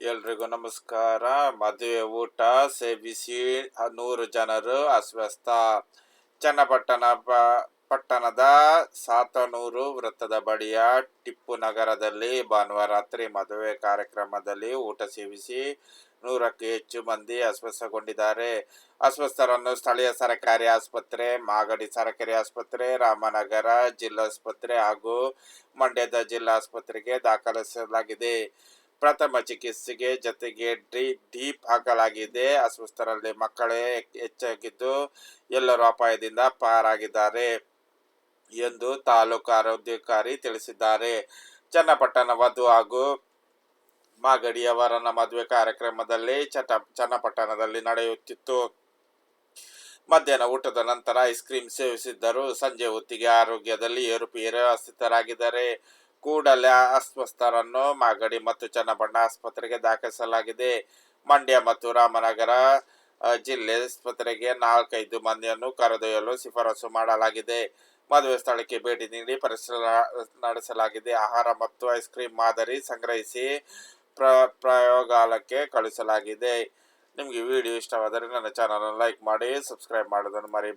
ಎಲ್ರಿಗೂ ನಮಸ್ಕಾರ. ಮದುವೆ ಊಟ ಸೇವಿಸಿ ನೂರು ಜನರು ಅಸ್ವಸ್ಥ. ಚನ್ನಪಟ್ಟಣ ಪಟ್ಟಣದ ಸಾತನೂರು ವೃತ್ತದ ಬಳಿಯ ಟಿಪ್ಪು ನಗರದಲ್ಲಿ ಭಾನುವಾರ ರಾತ್ರಿ ಮದುವೆ ಕಾರ್ಯಕ್ರಮದಲ್ಲಿ ಊಟ ಸೇವಿಸಿ ನೂರಕ್ಕೂ ಹೆಚ್ಚು ಮಂದಿ ಅಸ್ವಸ್ಥಗೊಂಡಿದ್ದಾರೆ. ಅಸ್ವಸ್ಥರನ್ನು ಸ್ಥಳೀಯ ಸರ್ಕಾರಿ ಆಸ್ಪತ್ರೆ, ಮಾಗಡಿ ಸರ್ಕಾರಿ ಆಸ್ಪತ್ರೆ, ರಾಮನಗರ ಜಿಲ್ಲಾಸ್ಪತ್ರೆ ಹಾಗೂ ಮಂಡ್ಯದ ಜಿಲ್ಲಾಸ್ಪತ್ರೆಗೆ ದಾಖಲಿಸಲಾಗಿದೆ. ಪ್ರಥಮ ಚಿಕಿತ್ಸೆಗೆ ಜತೆಗೆ ಡ್ರಿ ಡೀಪ್ ಹಾಕಲಾಗಿದೆ. ಅಸ್ವಸ್ಥರಲ್ಲಿ ಮಕ್ಕಳೇ ಹೆಚ್ಚಾಗಿದ್ದು ಎಲ್ಲರೂ ಅಪಾಯದಿಂದ ಪಾರಾಗಿದ್ದಾರೆ ಎಂದು ತಾಲೂಕು ಆರೋಗ್ಯಾಧಿಕಾರಿ ತಿಳಿಸಿದ್ದಾರೆ. ಚನ್ನಪಟ್ಟಣ ವಧು ಹಾಗೂ ಮಾಗಡಿಯವರನ ಮದುವೆ ಕಾರ್ಯಕ್ರಮದಲ್ಲಿ ಚಟ, ಚನ್ನಪಟ್ಟಣದಲ್ಲಿ ನಡೆಯುತ್ತಿತ್ತು. ಮಧ್ಯಾಹ್ನ ಊಟದ ನಂತರ ಐಸ್ ಕ್ರೀಮ್ ಸೇವಿಸಿದ್ದರು. ಸಂಜೆ ಹೊತ್ತಿಗೆ ಆರೋಗ್ಯದಲ್ಲಿ ಏರುಪೇರು ಅಸ್ಥಿತರಾಗಿದ್ದಾರೆ. ಕೂಡಲೇ ಅಸ್ವಸ್ಥರನ್ನು ಮಾಗಡಿ ಮತ್ತು ಚನ್ನಬಣ್ಣ ಆಸ್ಪತ್ರೆಗೆ ದಾಖಲಿಸಲಾಗಿದೆ. ಮಂಡ್ಯ ಮತ್ತು ರಾಮನಗರ ಜಿಲ್ಲೆ ಆಸ್ಪತ್ರೆಗೆ ನಾಲ್ಕೈದು ಮಂದಿಯನ್ನು ಕರೆದೊಯ್ಯಲು ಶಿಫಾರಸು ಮಾಡಲಾಗಿದೆ. ಮದುವೆ ಸ್ಥಳಕ್ಕೆ ಭೇಟಿ ನೀಡಿ ಪರಿಶೀಲ ನಡೆಸಲಾಗಿದೆ. ಆಹಾರ ಮತ್ತು ಐಸ್ ಕ್ರೀಮ್ ಮಾದರಿ ಸಂಗ್ರಹಿಸಿ ಪ್ರ, ಪ್ರಯೋಗಾಲಯಕ್ಕೆ ಕಳುಹಿಸಲಾಗಿದೆ. ನಿಮಗೆ ವಿಡಿಯೋ ಇಷ್ಟವಾದರೆ ನನ್ನ ಚಾನಲನ್ನು ಲೈಕ್ ಮಾಡಿ, ಸಬ್ಸ್ಕ್ರೈಬ್ ಮಾಡೋದನ್ನು ಮರಿಬೇಡಿ.